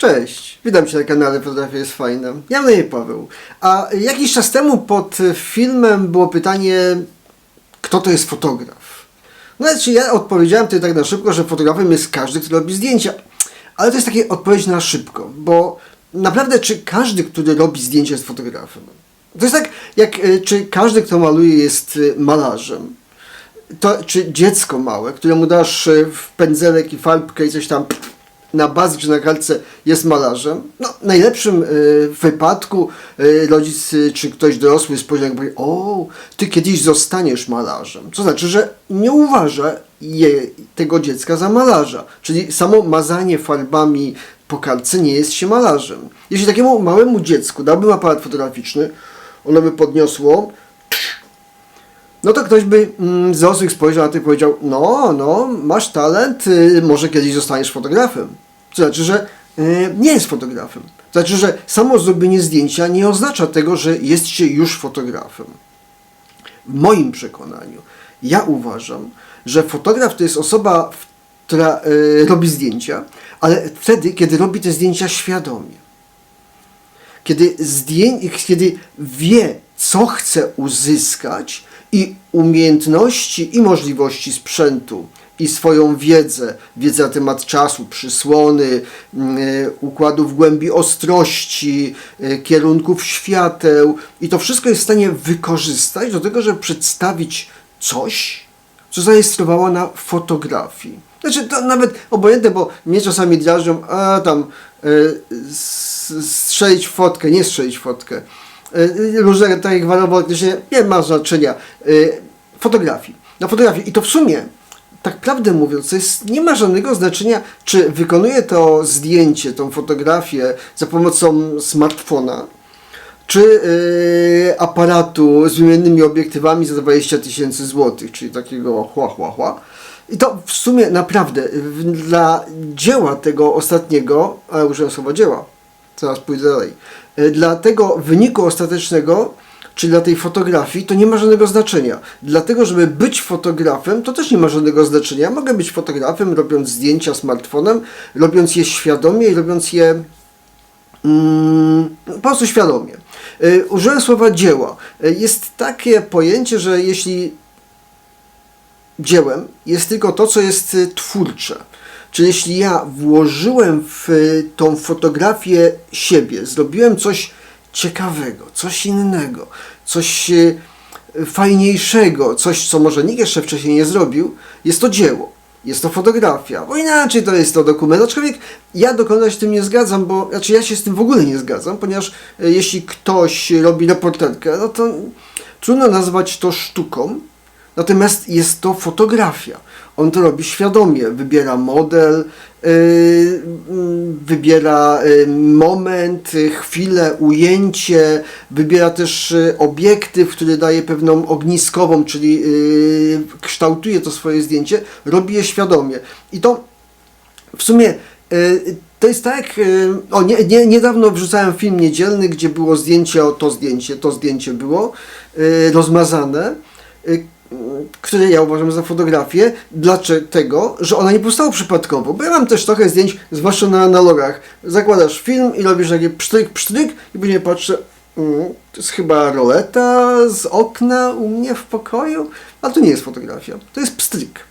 Cześć, witam Cię na kanale Fotografia jest fajna. Ja na imię Paweł. A jakiś czas temu pod filmem było pytanie, kto to jest fotograf? No znaczy ja odpowiedziałem tutaj tak na szybko, że fotografem jest każdy, kto robi zdjęcia. Ale to jest takie odpowiedź na szybko, bo naprawdę czy każdy, który robi zdjęcia jest fotografem? To jest tak, jak y, czy każdy, kto maluje jest y, malarzem. To, czy dziecko małe, któremu dasz y, w pędzelek i farbkę i coś tam na bazę czy na kartce jest malarzem. No, w najlepszym y, wypadku y, rodzic y, czy ktoś dorosły spojrzy i powie, o, ty kiedyś zostaniesz malarzem. Co znaczy, że nie uważa je, tego dziecka za malarza. Czyli samo mazanie farbami po kartce nie jest się malarzem. Jeśli takiemu małemu dziecku dałbym aparat fotograficzny, ono by podniosło, no to ktoś by mm, z osób spojrzał na to i powiedział, no, no, masz talent, y, może kiedyś zostaniesz fotografem. To znaczy, że y, nie jest fotografem. To znaczy, że samo zrobienie zdjęcia nie oznacza tego, że jest się już fotografem. W moim przekonaniu, ja uważam, że fotograf to jest osoba, która y, robi zdjęcia, ale wtedy, kiedy robi te zdjęcia świadomie kiedy, zdję, kiedy wie, co chce uzyskać i umiejętności i możliwości sprzętu i swoją wiedzę, wiedzę na temat czasu, przysłony, mm, e, układów głębi ostrości, e, kierunków świateł i to wszystko jest w stanie wykorzystać do tego, żeby przedstawić coś, co zarejestrowała na fotografii. Znaczy, to nawet obojętne, bo mnie czasami drażnią, a tam y, strzelić fotkę, nie strzelić fotkę. Y, różne takie gwarantowanie nie ma znaczenia. Y, fotografii. Na fotografii. I to w sumie, tak prawdę mówiąc, jest, nie ma żadnego znaczenia, czy wykonuje to zdjęcie, tą fotografię za pomocą smartfona, czy yy, aparatu z wymiennymi obiektywami za 20 tysięcy złotych, czyli takiego chła, chła, chła. I to w sumie naprawdę dla dzieła tego ostatniego, a użyłem słowa dzieła, zaraz pójdę dalej, dla tego wyniku ostatecznego, czyli dla tej fotografii, to nie ma żadnego znaczenia. Dlatego, żeby być fotografem, to też nie ma żadnego znaczenia. Mogę być fotografem, robiąc zdjęcia smartfonem, robiąc je świadomie i robiąc je Mm, po prostu świadomie. Y, Użyłem słowa dzieła. Y, Jest takie pojęcie, że jeśli dziełem jest tylko to, co jest twórcze, czyli jeśli ja włożyłem w y, tą fotografię siebie, zrobiłem coś ciekawego, coś innego, coś y, fajniejszego, coś, co może nikt jeszcze wcześniej nie zrobił, jest to dzieło. Jest to fotografia, bo inaczej to jest to dokument. Aczkolwiek ja do końca się tym nie zgadzam, bo znaczy ja się z tym w ogóle nie zgadzam, ponieważ e, jeśli ktoś robi reporterkę, no to trudno nazwać to sztuką, natomiast jest to fotografia. On to robi świadomie, wybiera model, yy, wybiera yy, moment, yy, chwilę, ujęcie, wybiera też yy, obiektyw, który daje pewną ogniskową, czyli yy, kształtuje to swoje zdjęcie, robi je świadomie. I to w sumie y, to jest tak, y, o nie, nie, niedawno wrzucałem film niedzielny, gdzie było zdjęcie, o to zdjęcie, to zdjęcie było y, rozmazane, y, które ja uważam za fotografię, dlaczego? Że ona nie powstała przypadkowo, bo ja mam też trochę zdjęć, zwłaszcza na analogach. Zakładasz film i robisz taki psztryk, psztryk i później patrzę, mm, to jest chyba roleta z okna u mnie w pokoju, a to nie jest fotografia, to jest pstryk.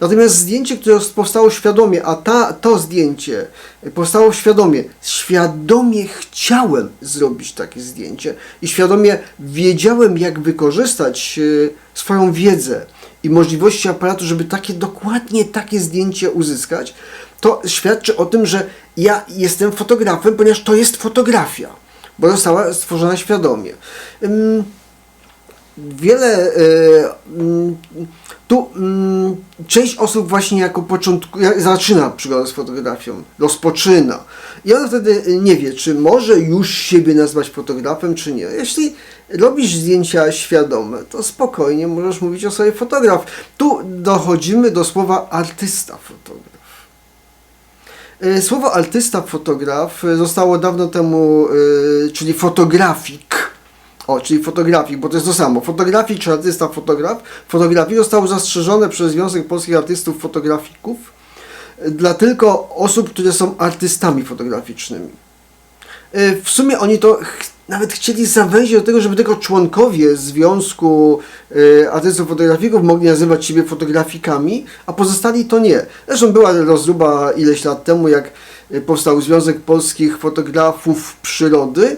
Natomiast zdjęcie, które powstało świadomie, a ta, to zdjęcie powstało świadomie, świadomie chciałem zrobić takie zdjęcie i świadomie wiedziałem, jak wykorzystać e, swoją wiedzę i możliwości aparatu, żeby takie dokładnie takie zdjęcie uzyskać, to świadczy o tym, że ja jestem fotografem, ponieważ to jest fotografia, bo została stworzona świadomie. Wiele e, mm, tu mm, część osób właśnie jako początku zaczyna przygodę z fotografią, rozpoczyna i ona wtedy nie wie, czy może już siebie nazwać fotografem, czy nie. Jeśli robisz zdjęcia świadome, to spokojnie możesz mówić o sobie fotograf. Tu dochodzimy do słowa artysta fotograf. E, Słowo artysta fotograf e, zostało dawno temu, e, czyli fotografik, o, czyli fotografii, bo to jest to samo. Fotografii czy artysta fotograf. Fotografii zostało zastrzeżone przez Związek Polskich Artystów Fotografików dla tylko osób, które są artystami fotograficznymi. Y, W sumie oni to ch- nawet chcieli zawęzić do tego, żeby tylko członkowie Związku y, Artystów Fotografików mogli nazywać siebie fotografikami, a pozostali to nie. Zresztą była rozruba ileś lat temu, jak y, powstał Związek Polskich Fotografów Przyrody,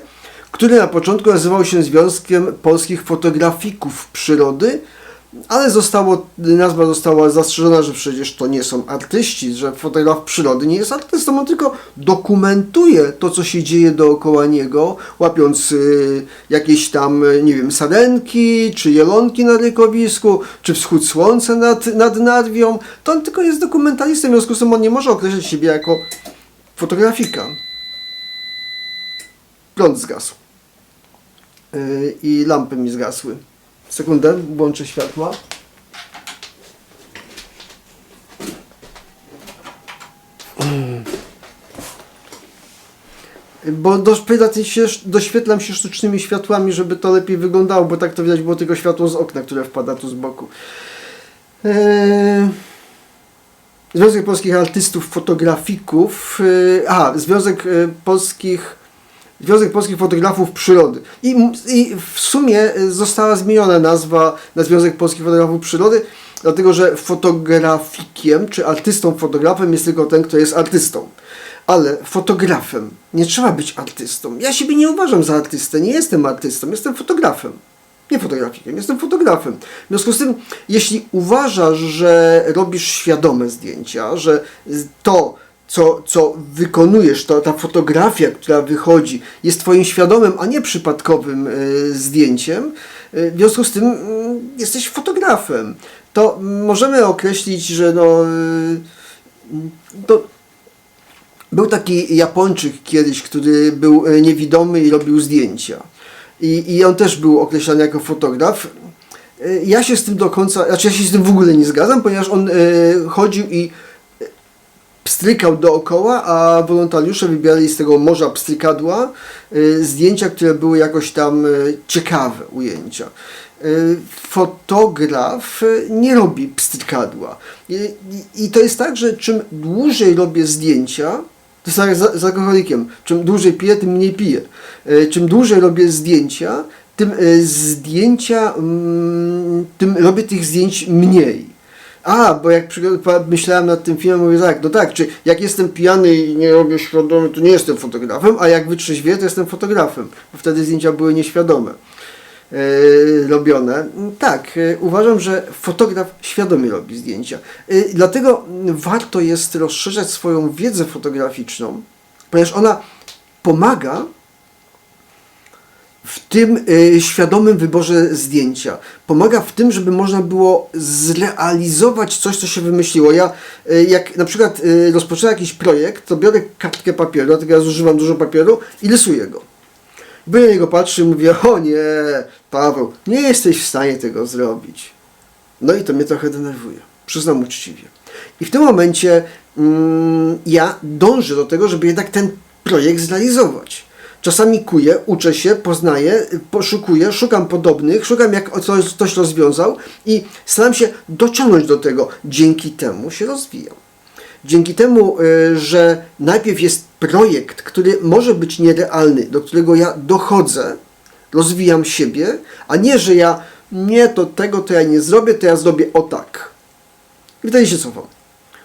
który na początku nazywał się Związkiem Polskich Fotografików Przyrody, ale zostało, nazwa została zastrzeżona, że przecież to nie są artyści, że fotograf przyrody nie jest artystą, on tylko dokumentuje to, co się dzieje dookoła niego, łapiąc y, jakieś tam, nie wiem, sarenki, czy jelonki na rykowisku, czy wschód słońca nad, nad Narwią. To on tylko jest dokumentalistą, w związku z tym on nie może określać siebie jako fotografika. Prąd zgasł. Y, I lampy mi zgasły. Sekundę, włączę światła. Bo doświetlam się, sztucznymi światłami, żeby to lepiej wyglądało, bo tak to widać było tylko światło z okna, które wpada tu z boku. Eee... Związek Polskich Artystów Fotografików, yy, a, Związek y, Polskich Związek Polskich Fotografów Przyrody. I, I w sumie została zmieniona nazwa na Związek Polskich Fotografów Przyrody, dlatego że fotografikiem czy artystą fotografem jest tylko ten, kto jest artystą. Ale fotografem nie trzeba być artystą. Ja siebie nie uważam za artystę, nie jestem artystą, jestem fotografem. Nie fotografikiem, jestem fotografem. W związku z tym, jeśli uważasz, że robisz świadome zdjęcia, że to, co, co wykonujesz, to ta fotografia, która wychodzi, jest Twoim świadomym, a nie przypadkowym y, zdjęciem, y, w związku z tym y, jesteś fotografem. To możemy określić, że no, to był taki Japończyk kiedyś, który był niewidomy i robił zdjęcia. I, I on też był określany jako fotograf. Ja się z tym do końca, znaczy ja się z tym w ogóle nie zgadzam, ponieważ on chodził i pstrykał dookoła, a wolontariusze wybierali z tego morza pstrykadła y, zdjęcia, które były jakoś tam y, ciekawe ujęcia. Y, Fotograf nie robi pstrykadła. I, to jest tak, że czym dłużej robię zdjęcia, to jest jak z, z alkoholikiem, czym dłużej piję, tym mniej piję. Czym dłużej robię zdjęcia, tym zdjęcia, mm, tym robię tych zdjęć mniej. A, bo jak myślałem nad tym filmem, mówię tak, no tak, czy jak jestem pijany i nie robię świadomy, to nie jestem fotografem, a jak wytrzeźwię, to jestem fotografem, bo wtedy zdjęcia były nieświadome yy, robione. Tak, yy, uważam, że fotograf świadomie robi zdjęcia. Yy, dlatego warto jest rozszerzać swoją wiedzę fotograficzną, ponieważ ona pomaga w tym y, świadomym wyborze zdjęcia. Pomaga w tym, żeby można było zrealizować coś, co się wymyśliło. Ja y, jak na przykład y, rozpoczynam jakiś projekt, to biorę kartkę papieru, dlatego ja zużywam dużo papieru i rysuję go. By na niego patrzę i mówię, o nie, Paweł, nie jesteś w stanie tego zrobić. No i to mnie trochę denerwuje, przyznam uczciwie. I w tym momencie mm, ja dążę do tego, żeby jednak ten projekt zrealizować. Czasami kuję, uczę się, poznaję, poszukuję, szukam podobnych, szukam jak coś, ktoś rozwiązał i staram się dociągnąć do tego. Dzięki temu się rozwijam. Dzięki temu, y, że najpierw jest projekt, który może być nierealny, do którego ja dochodzę, rozwijam siebie, a nie, że ja nie, to tego to ja nie zrobię, to ja zrobię o tak. I wtedy się cofam.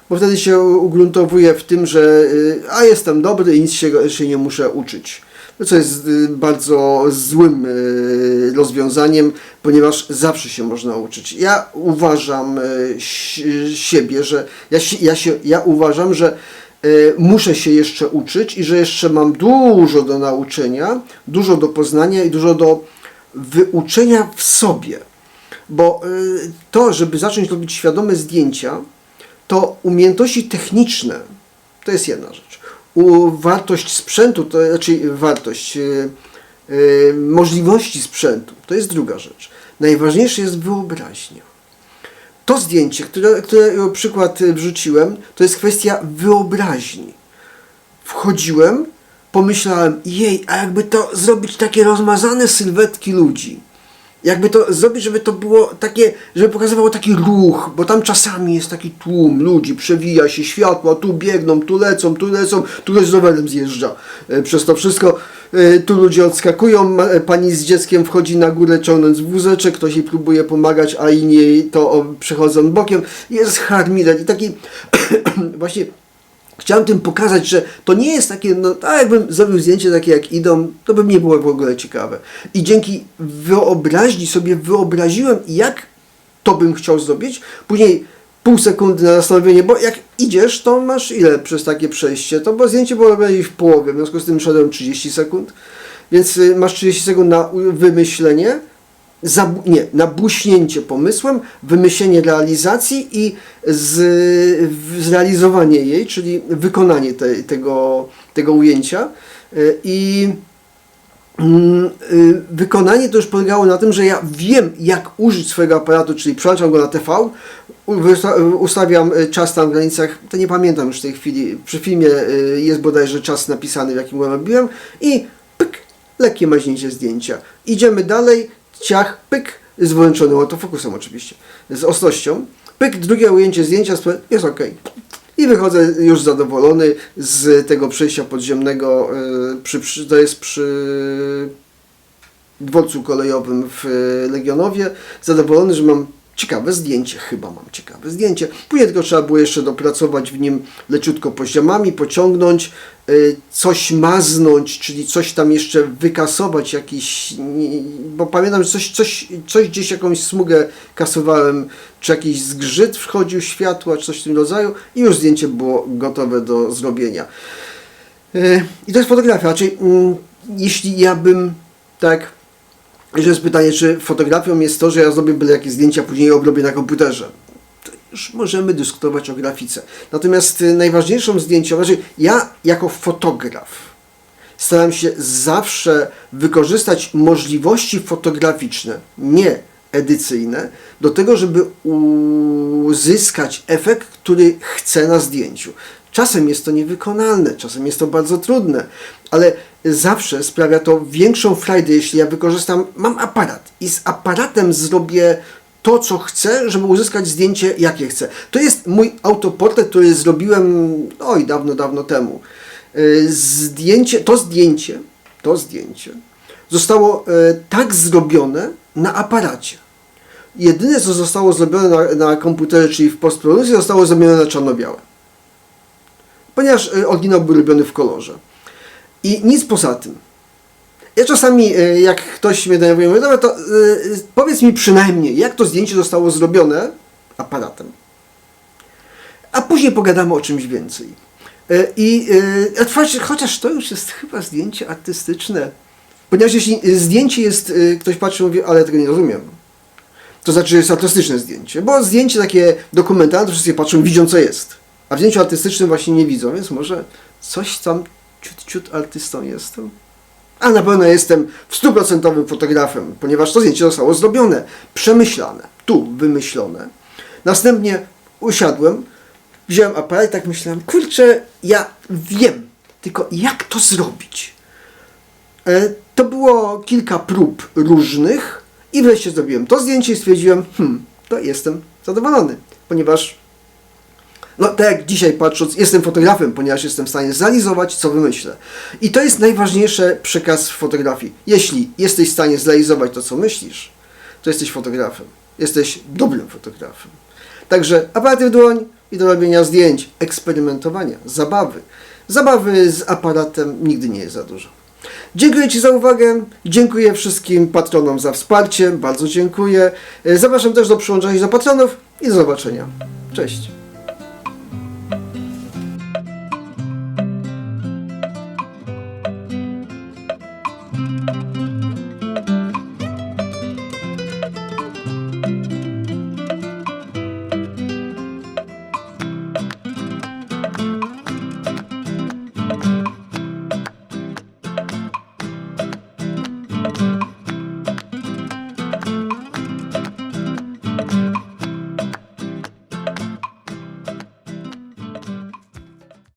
Bo wtedy się ugruntowuję w tym, że y, a jestem dobry i nic się, się nie muszę uczyć. Co jest y, bardzo złym y, rozwiązaniem, ponieważ zawsze się można uczyć. Ja uważam y, si- siebie, że ja, się, ja, się, ja uważam, że muszę się jeszcze uczyć i że jeszcze mam dużo do nauczenia, dużo do poznania i dużo do wyuczenia w sobie. Bo to, żeby zacząć robić świadome zdjęcia, to umiejętności techniczne to jest jedna rzecz. U, wartość sprzętu, to znaczy wartość, y, y, możliwości sprzętu, to jest druga rzecz. Najważniejsze jest wyobraźnia. To zdjęcie, które, które przykład y, wrzuciłem, to jest kwestia wyobraźni. Wchodziłem, pomyślałem, jej, a jakby to zrobić takie rozmazane sylwetki ludzi. Jakby to zrobić, żeby to było takie, żeby pokazywało taki ruch, bo tam czasami jest taki tłum ludzi, przewija się światła, tu biegną, tu lecą, tu lecą, tu ktoś z rowerem zjeżdża e, przez to wszystko. E, Tu ludzie odskakują, e, pani z dzieckiem wchodzi na górę ciągnąc wózeczek, ktoś jej próbuje pomagać, a inni to przechodzą bokiem. Jest harmider i taki właśnie Chciałem tym pokazać, że to nie jest takie, no tak jakbym zrobił zdjęcie takie jak idą, to by nie było w ogóle ciekawe. I dzięki wyobraźni sobie wyobraziłem, jak to bym chciał zrobić. Później pół sekundy na zastanowienie, bo jak idziesz, to masz ile przez takie przejście? To bo zdjęcie było robione w połowie, w związku z tym szedłem 30 sekund. Więc y, masz 30 sekund na wymyślenie, nie, na błyśnięcie pomysłem, wymyślenie realizacji i z, zrealizowanie jej, czyli wykonanie te, tego, tego ujęcia. Y, I mm, y, wykonanie to już polegało na tym, że ja wiem, jak użyć swojego aparatu, czyli przełączam go na TV, ustawiam y, czas tam w granicach, to nie pamiętam już w tej chwili, przy filmie jest bodajże czas napisany, w jakim go robiłem i pyk, lekkie maźnięcie zdjęcia. Idziemy dalej, ciach, pyk, z wyłączonym autofokusem oczywiście, z ostrością, pyk, drugie ujęcie zdjęcia, jest ok. I wychodzę już zadowolony z tego przejścia podziemnego, y, przy, przy, to jest przy dworcu kolejowym w e, Legionowie. Zadowolony, że mam ciekawe zdjęcie, chyba mam ciekawe zdjęcie. Później tylko trzeba było jeszcze dopracować w nim leciutko poziomami, pociągnąć, e, coś maznąć, czyli coś tam jeszcze wykasować, jakiś, bo pamiętam, że coś, coś, coś gdzieś jakąś smugę kasowałem, czy jakiś zgrzyt wchodził światła, czy coś w tym rodzaju i już zdjęcie było gotowe do zrobienia. E, I to jest fotografia. Czyli mm, jeśli ja bym tak. Że jest pytanie, czy fotografią jest to, że ja zrobię byle jakieś zdjęcia, później je obrobię na komputerze. To już możemy dyskutować o grafice. Natomiast y, najważniejszą zdjęcią, znaczy ja jako fotograf staram się zawsze wykorzystać możliwości fotograficzne, nie edycyjne, do tego, żeby uzyskać efekt, który chcę na zdjęciu. Czasem jest to niewykonalne, czasem jest to bardzo trudne, ale zawsze sprawia to większą frajdę, jeśli ja wykorzystam, mam aparat i z aparatem zrobię to, co chcę, żeby uzyskać zdjęcie, jakie chcę. To jest mój autoportret, który zrobiłem, oj, dawno, dawno temu. Y, Zdjęcie, to zdjęcie, to zdjęcie zostało e, tak zrobione na aparacie. Jedyne, co zostało zrobione na, na komputerze, czyli w postprodukcji, zostało zrobione na czarno-białe. Ponieważ e, oryginał był robiony w kolorze. I nic poza tym. Ja czasami, e, jak ktoś mnie denerwuje, mówię, dobra, to e, powiedz mi przynajmniej, jak to zdjęcie zostało zrobione aparatem. A później pogadamy o czymś więcej. E, I otwarcie, chociaż to już jest chyba zdjęcie artystyczne. Ponieważ jeśli zdjęcie jest, ktoś patrzy i mówi, ale tego nie rozumiem. To znaczy, że jest artystyczne zdjęcie. Bo zdjęcie takie dokumentalne, to wszyscy patrzą, widzą co jest. A w zdjęciu artystycznym właśnie nie widzą, więc może coś tam ciut, ciut artystą jestem. A na pewno jestem w stuprocentowym fotografem, ponieważ to zdjęcie zostało zrobione, przemyślane, tu wymyślone. Następnie usiadłem, wziąłem aparat i tak myślałem, kurczę, ja wiem, tylko jak to zrobić? E, To było kilka prób różnych i wreszcie zrobiłem to zdjęcie i stwierdziłem, hmm, to jestem zadowolony, ponieważ no tak jak dzisiaj patrząc, jestem fotografem, ponieważ jestem w stanie zrealizować, co wymyślę. I to jest najważniejszy przekaz w fotografii. Jeśli jesteś w stanie zrealizować to, co myślisz, to jesteś fotografem. Jesteś dobrym fotografem. Także aparaty w dłoń i do robienia zdjęć, eksperymentowania, zabawy. Zabawy z aparatem nigdy nie jest za dużo. Dziękuję Ci za uwagę, dziękuję wszystkim patronom za wsparcie, bardzo dziękuję. Zapraszam też do przyłączenia się do patronów i do zobaczenia. Cześć.